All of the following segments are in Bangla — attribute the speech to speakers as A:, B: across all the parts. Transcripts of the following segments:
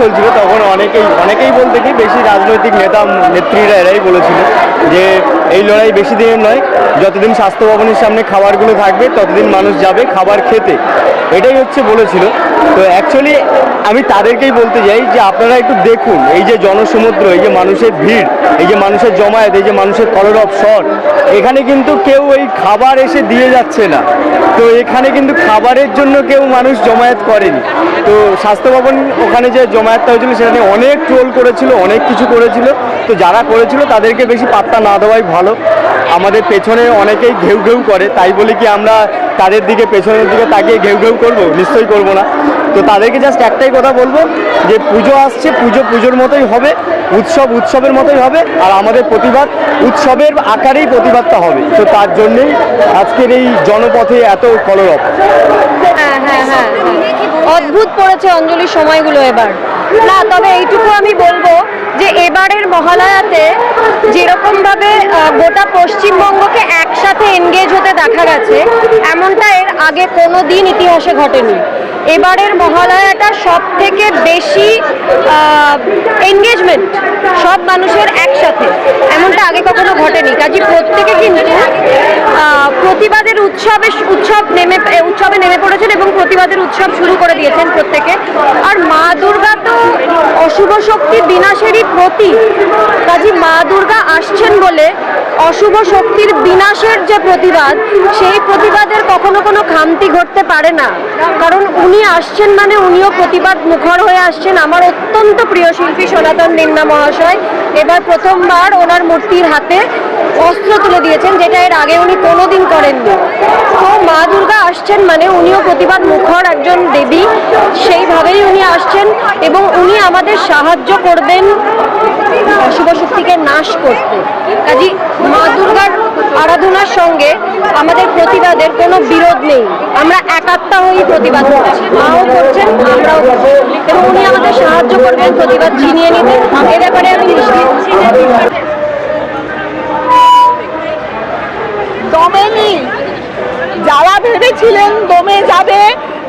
A: চলছিল, তখন অনেকেই অনেকেই বলতে কি বেশি রাজনৈতিক নেতা, নেত্রীরা এরাই বলেছিল যে এই লড়াই বেশি দিনের নয়, যতদিন স্বাস্থ্য ভবনের সামনে খাবারগুলো থাকবে, ততদিন মানুষ যাবে খাবার খেতে। এটাই হচ্ছে বলেছিল। তো অ্যাকচুয়ালি আমি তাদেরকেই বলতে চাই যে আপনারা একটু দেখুন, এই যে জনসমুদ্র, এই যে মানুষের ভিড়, এই যে মানুষের জমায়েত, এই যে মানুষের কলরব স্বর, এখানে কিন্তু কেউ এই খাবার এসে দিয়ে যাচ্ছে না। তো এখানে কিন্তু খাবারের জন্য কেউ মানুষ জমায়েত করেনি। তো স্বাস্থ্য ভবন ওখানে যে জমায়েতটা হয়েছিল, সেখানে অনেক ট্রোল করেছিল, অনেক কিছু করেছিল। তো যারা করেছিল তাদেরকে বেশি পাত্তা না দেওয়াই ভালো। আমাদের পেছনে অনেকেই ঘেউ ঘেউ করে, তাই বলি কি আমরা তাদের দিকে, পেছনের দিকে তাকিয়ে ঘেউ ঘেউ করব? নিশ্চয়ই করব না। তো তাদেরকে জাস্ট একটাই কথা বলব, যে পুজো আসছে, পুজো পুজোর মতোই হবে, উৎসব উৎসবের মতোই হবে, আর আমাদের প্রতিবাদ উৎসবের আকারেই প্রতিবাদটা হবে। তো তার জন্যেই আজকের এই জনপথে এত কলরব।
B: হ্যাঁ হ্যাঁ হ্যাঁ। অদ্ভুত পড়েছে অঞ্জলির সময়গুলো এবার। না, তবে এইটুকু আমি বলব যে এবারের মহালয়াতে যেরকম ভাবে গোটা পশ্চিমবঙ্গকে একসাথে এনগেজ হতে দেখা গেছে, এমনটা এর আগে কোনো দিন ইতিহাসে ঘটেনি। এবারের মহালয়াটা সব থেকে বেশি এনগেজমেন্ট সব মানুষের একসাথে। এমনটা আগে কখনো ঘটেনি। কাজে প্রত্যেকে কিন্তু প্রতিবাদের উৎসবে উৎসব নেমে উৎসবে নেমে পড়েছেন এবং প্রতিবাদের উৎসব শুরু করে দিয়েছেন প্রত্যেকে শক্তির বিনাশেরই প্রতীক। কাজী মা দুর্গা আসছেন বলে অশুভ শক্তির বিনাশের যে প্রতিবাদ, সেই প্রতিবাদের কখনো কোনো খামতি ঘটতে পারে না। কারণ উনি আসছেন মানে উনিও প্রতিবাদ মুখর হয়ে আসছেন। আমার অত্যন্ত প্রিয় শিল্পী সনাতন নিন্না মহাশয়। এবার প্রথমবার ওনার মূর্তির হাতে অস্ত্র তুলে দিয়েছেন, যেটা এর আগে উনি কোনোদিন করেননি। তো মা দুর্গা আসছেন মানে উনিও প্রতিবাদ মুখর একজন দেবী। সেইভাবেই উনি আসছেন এবং উনি আমাদের সাহায্য করবেন অশুভ শক্তিকে নাশ করতে। কাজী মা দুর্গার আরাধনার সঙ্গে আমাদের প্রতিবাদের কোনো বিরোধ নেই। আমরা একাত্তা হয়েই প্রতিবাদ করছি। মাও করছেন, আমরাও করছি। এবং উনি আমাদের সাহায্য করবেন, প্রতিবাদ ছিনিয়ে নিতে এ ব্যাপারে আমি নিশ্চিত
C: দমেনি যারা ভেবেছিলেন দমে যাবে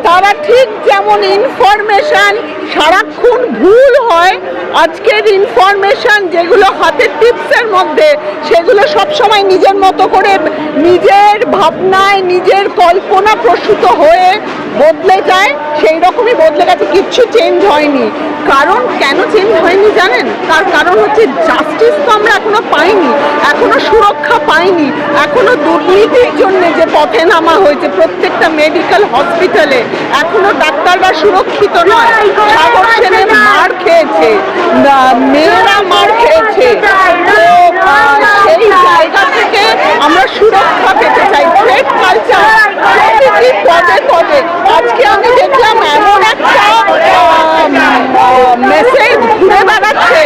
C: তারা ঠিক যেমন ইনফরমেশন সারাক্ষণ ভুল হয়, আজকের ইনফরমেশন যেগুলো হাতের টিপসের মধ্যে, সেগুলো সবসময় নিজের মতো করে, নিজের ভাবনায়, নিজের কল্পনা প্রসূত হয়ে বদলে যায়। সেই রকমই বদলে গেছে, কিচ্ছু চেঞ্জ হয়নি। কারণ কেন চেঞ্জ হয়নি জানেন? তার কারণ হচ্ছে জাস্টিস তো আমরা এখনও পাইনি, এখনও সুরক্ষা পাইনি, এখনও দুর্নীতির জন্য যে পথে নামা হয়েছে, প্রত্যেকটা মেডিকেল হসপিটালে এখনও ডাক্তাররা সুরক্ষিত নয় সাগর সেনে মার খেয়েছে না- মেয়েরা মার খেয়েছে। তো সেই জায়গা থেকে আমরা সুরক্ষা পেতে চাই। থ্রেড কালচার পদে পদে। আজকে আমি দেখলাম এমন একটা মেসেজ ঘুরে বেড়াচ্ছে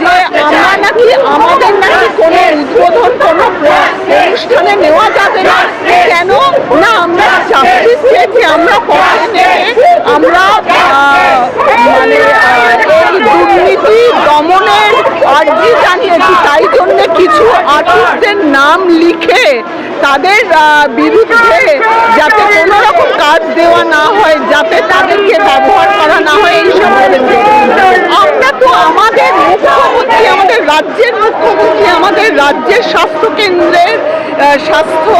C: যে আমরা নাকি আমাদের নাকি কোনো উদ্বোধন কোনো অনুষ্ঠানে নেওয়া যাবে না কেন না আমরা জাস্টিস চেয়েছি আমরা পথে নেমে আমরা আহ, মানে আহ, এই দুর্নীতি দমনের আর্জি জানিয়েছি? তাই জন্য কিছু আর্টিস্টদের নাম লিখে তাদের বিরুদ্ধে যাতে কোনো রকম কাজ দেওয়া না হয়, যাতে তাদেরকে ব্যবহার করা না হয় এইসব বলেছে আমরা তো আমাদের মুখ্যমন্ত্রী, আমাদের রাজ্যের মুখ্যমন্ত্রী, আমাদের রাজ্যের স্বাস্থ্য কেন্দ্রের স্বাস্থ্য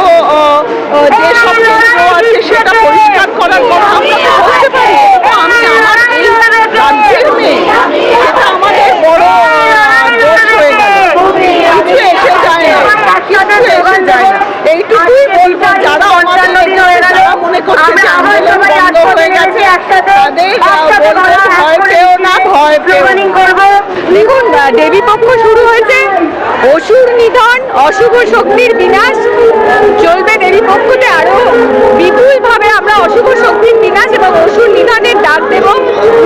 C: যে সব কেন্দ্র আছে, সেটা পরিষ্কার করার কথা আমরা বলতে পারি তো আমি আমার এই রাজ্যের মেয়ে সেটা আমাদের বড় আহ, দোষ হয়ে গেল কিছু এসে যায় না কিছু এসে যায় না এইটুকুই বলব যারা আমাদের যারা মনে করছে যে আন্দোলন বন্ধ হয়ে গেছে তাদের আহ, বলব ভয় পেও না ভয় করব।
B: দেখুন দেবী পক্ষ শুরু হয়েছে। অসুর নিধন, অশুভ শক্তির বিনাশ। চলবে দেবী পক্ষতে আরও। বিপুল ভাবে আমরা অশুভ শক্তির বিনাশ এবং অসুর নিধনের ডাক দেব।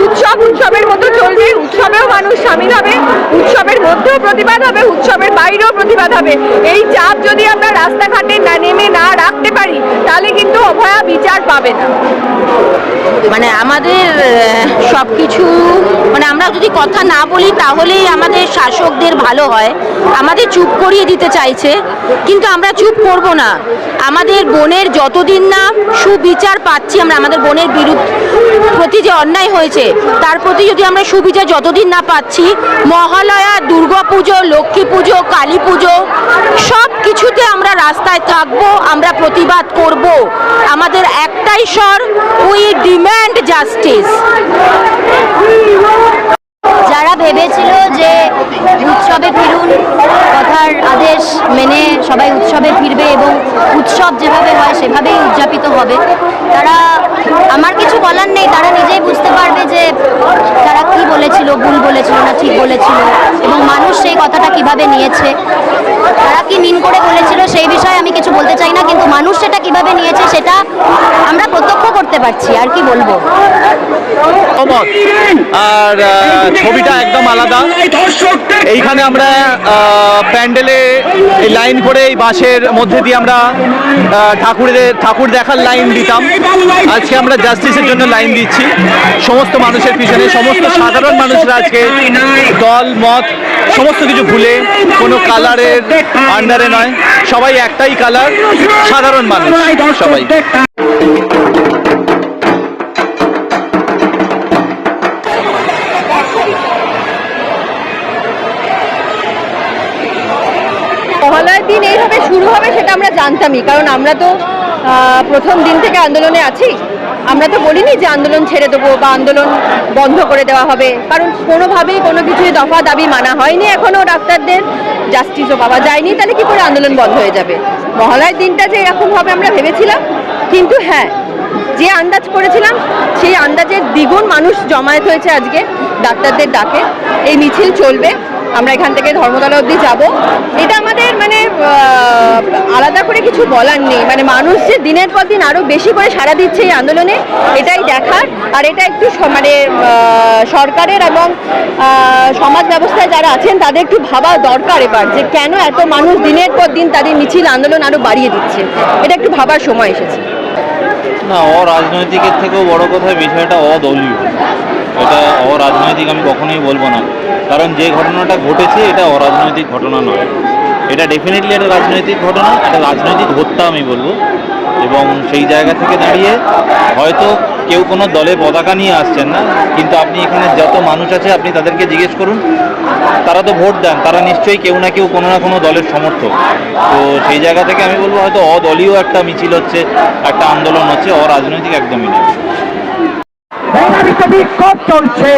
B: উৎসব উৎসবের মতো চলবে। উৎসবেও মানুষ সামিল হবে। উৎসবের মধ্যেও প্রতিবাদ হবে, উৎসবের বাইরেও প্রতিবাদ হবে। এই চাপ যদি আমরা রাস্তাঘাটে না নেমে না রাখতে পারি, তাহলে কিন্তু অভয়া বিচার পাবে না।
D: মানে আমাদের সব কিছু মানে আমরা যদি কথা না বলি, তাহলেই আমাদের শাসকদের ভালো হয়। আমাদের চুপ করিয়ে দিতে চাইছে, কিন্তু আমরা চুপ করব না। আমাদের বোনের যতদিন না সুবিচার পাচ্ছি, আমরা আমাদের বোনের বিরুদ্ধে, প্রতি যে অন্যায় হয়েছে, তার প্রতি যদি আমরা সুবিচার যতদিন না পাচ্ছি, মহালয়া দুর্গা পুজো, লক্ষ্মী পুজো, কালী পুজো, সব কিছুতে আমরা রাস্তায় থাকব, আমরা প্রতিবাদ করব। আমাদের একটাই স্বর উই ডিম্যান্ড জাস্টিস
E: যারা ভেবেছিল যে উৎসবে ফিরুন কথার আদেশ মেনে সবাই উৎসবে ফিরবে এবং উৎসব যেভাবে হয় সেভাবেই উদযাপিত হবে। তারা, আমার কিছু বলার নেই, তারা নিজেই বুঝতে পারবে যে তারা কি বলেছিল, ভুল বলেছিল না ঠিক বলেছিল এবং মানুষ সেই কথাটা কীভাবে নিয়েছে। তারা কি মিন করে বলেছিল সেই বিষয়ে আমি কিছু বলতে চাই না, কিন্তু মানুষ সেটা কীভাবে নিয়েছে সেটা আমরা প্রত্যক্ষ করতে পারছি, আর কি বলব?
F: আর ছবিটা একদম আলাদা। এইখানে আমরা প্যান্ডেলে এই লাইন করে এই বাসের মধ্যে দিয়ে আমরা ঠাকুরের, ঠাকুর দেখার লাইন দিতাম। আজকে আমরা জাস্টিসের জন্য লাইন দিচ্ছি। সমস্ত মানুষের পিছনে, সমস্ত সাধারণ মানুষরা আজকে দল, মত, সমস্ত কিছু ভুলে কোনো কালারের আন্ডারে নয়। সবাই একটাই কালার সাধারণ মানুষ, সবাই।
G: মহালয়ার দিন এইভাবে শুরু হবে সেটা আমরা জানতামই, কারণ আমরা তো প্রথম দিন থেকে আন্দোলনে আছি। আমরা তো বলিনি যে আন্দোলন ছেড়ে দেবো বা আন্দোলন বন্ধ করে দেওয়া হবে, কারণ কোনোভাবেই কোনো কিছুই দফা দাবি মানা হয়নি এখনও ডাক্তারদের। জাস্টিসও পাওয়া যায়নি, তাহলে কি করে আন্দোলন বন্ধ হয়ে যাবে? মহালয়ার দিনটা যে এরকম হবে আমরা ভেবেছিলাম, কিন্তু হ্যাঁ যে আন্দাজ করেছিলাম, সেই আন্দাজের দ্বিগুণ মানুষ জমায়েত হয়েছে আজকে ডাক্তারদের ডাকে। এই মিছিল চলবে। আমরা এখান থেকে ধর্মতলা অবধি যাব। এটা আমাদের মানে আলাদা করে কিছু বলার নেই। মানে মানুষ যে দিনের পর দিন আরও বেশি করে সাড়া দিচ্ছে এই আন্দোলনে, এটাই দেখার। আর এটা একটু মানে সরকারের এবং সমাজ ব্যবস্থায় যারা আছেন, তাদের একটু ভাবা দরকার এবার যে কেন এত মানুষ দিনের পর দিন তাদের মিছিল আন্দোলন আরও বাড়িয়ে দিচ্ছে। এটা একটু ভাবার সময় এসেছে।
H: না, অরাজনৈতিকের থেকেও বড় কথা বিষয়টা অদলীয়। এটা অরাজনৈতিক আমি কখনোই বলব না। কারণ যে ঘটনাটা ঘটেছে, এটা অরাজনৈতিক ঘটনা নয়। এটা ডেফিনেটলি একটা রাজনৈতিক ঘটনা, একটা রাজনৈতিক হত্যা আমি বলব। এবং সেই জায়গা থেকে দাঁড়িয়ে হয়তো কেউ কোনো দলে পতাকা নিয়ে আসছেন না, কিন্তু আপনি এখানে যত মানুষ আছে, আপনি তাদেরকে জিজ্ঞেস করুন। তারা তো ভোট দেন, তারা নিশ্চয়ই কেউ না কেউ কোনো না কোনো দলের সমর্থক। তো সেই জায়গা থেকে আমি বলব, হয়তো অদলীয় একটা মিছিল হচ্ছে, একটা আন্দোলন হচ্ছে, অরাজনৈতিক একদমই
I: মহাবিশ্ব বিক্ষোভ চলছে।